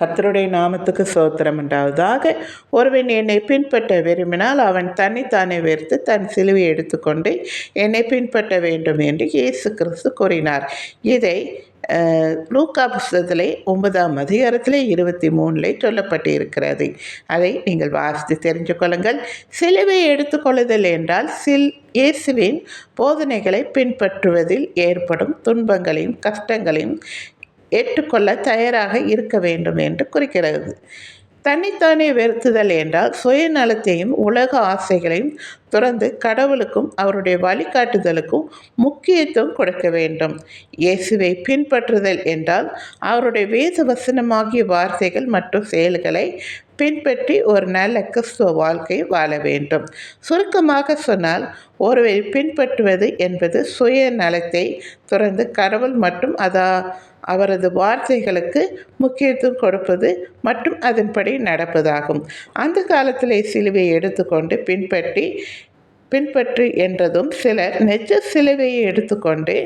கத்தருடைய நாமத்துக்கு சோத்திரம் உண்டாவதாக. ஒருவன் என்னை பின்பற்ற விரும்பினால் அவன் தன்னைத்தானே வெறுத்து தன் சிலுவை எடுத்துக்கொண்டு என்னை பின்பற்ற வேண்டும் என்று இயேசு கிறிஸ்து கூறினார். இதை லூக்கா புஸ்தகத்திலே ஒன்பதாம் அதிகாரத்தில் இருபத்தி மூணில் சொல்லப்பட்டு இருக்கிறது அதை நீங்கள் வாசித்து தெரிந்து கொள்ளுங்கள். சிலுவை எடுத்துக்கொள்ளுதல் என்றால் சில் இயேசுவின் போதனைகளை பின்பற்றுவதில் ஏற்படும் துன்பங்களையும் கஷ்டங்களையும் ஏற்றுக்கொள்ள தயாராக இருக்க வேண்டும் என்று குறிக்கிறது. தன்னைத்தானே வெறுத்துதல் என்றால் சுயநலத்தையும் உலக ஆசைகளையும் தொடர்ந்து கடவுளுக்கும் அவருடைய வழிகாட்டுதலுக்கும் முக்கியத்துவம் கொடுக்க வேண்டும். இயேசுவை பின்பற்றுதல் என்றால் அவருடைய வேத வசனமாகிய வார்த்தைகள் மற்றும் செயல்களை பின்பற்றி ஒரு நல்ல கிறிஸ்துவ வாழ்க்கை வாழ வேண்டும். சுருக்கமாக சொன்னால் ஒருவரை பின்பற்றுவது என்பது சுயநலத்தை துறந்து கடவுள் மற்றும் அதா அவரது வார்த்தைகளுக்கு முக்கியத்துவம் கொடுப்பது மற்றும் அதன்படி நடப்பதாகும். அந்த காலத்திலே சிலுவையை எடுத்துக்கொண்டு பின்பற்றி பின்பற்று என்றதும் சிலர் நெஜ சிலுவையை எடுத்துக்கொண்டு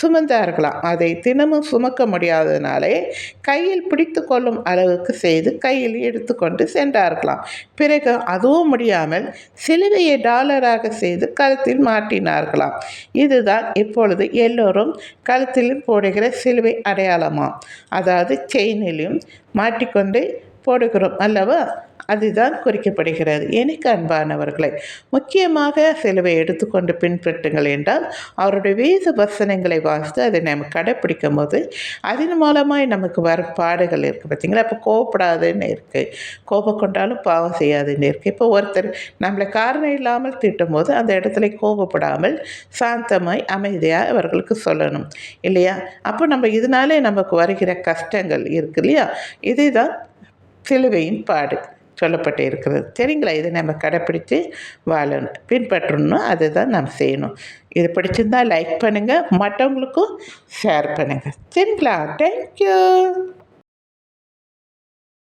சுமந்தார்களாம். அதை தினமும் சுமக்க முடியாததுனாலே கையில் பிடித்து கொள்ளும் அளவுக்கு செய்து கையில் எடுத்துக்கொண்டு சென்றார்களாம். பிறகு அதுவும் முடியாமல் சிலுவையை டாலராக செய்து கழுத்தில் மாட்டினார்களாம். இதுதான் இப்பொழுது எல்லோரும் கழுத்தில் போடுகிற சிலுவை அடையாளமாம். அதாவது செயினிலும் மாட்டிக்கொண்டு போடுகிறோம் அல்லவா? அதுதான் குறிக்கப்படுகிறது. எனக்கு அன்பானவர்களை முக்கியமாக சிலுவை எடுத்துக்கொண்டு பின்பற்றுங்கள் என்றால் அவருடைய வேத வசனங்களை வாசித்து அதை நம்ம கடைப்பிடிக்கும் போது அதன் மூலமாக நமக்கு வர பாடுகள் இருக்குது பார்த்தீங்களா இப்போ கோவப்படாதுன்னு இருக்குது கோபம் கொண்டாலும் பாவம் செய்யாதுன்னு இருக்குது இப்போ ஒருத்தர் நம்மளை காரணம் இல்லாமல் திட்டும் போது அந்த இடத்துல கோபப்படாமல் சாந்தமாய் அமைதியாக அவர்களுக்கு சொல்லணும். இல்லையா? அப்போ நம்ம இதனாலே நமக்கு வருகிற கஷ்டங்கள் இருக்கு இல்லையா? இதுதான் சிலுவையின் பாடு சொல்லப்பட்டு இருக்கிறது சரிங்களா இதை நம்ம கடைப்பிடித்து வாழணும். பின்பற்றணும் அதுதான் நம்ம செய்யணும். இது பிடிச்சிருந்தா லைக் பண்ணுங்கள் மற்றவங்களுக்கும் ஷேர் பண்ணுங்கள் சரிங்களா? தேங்க்யூ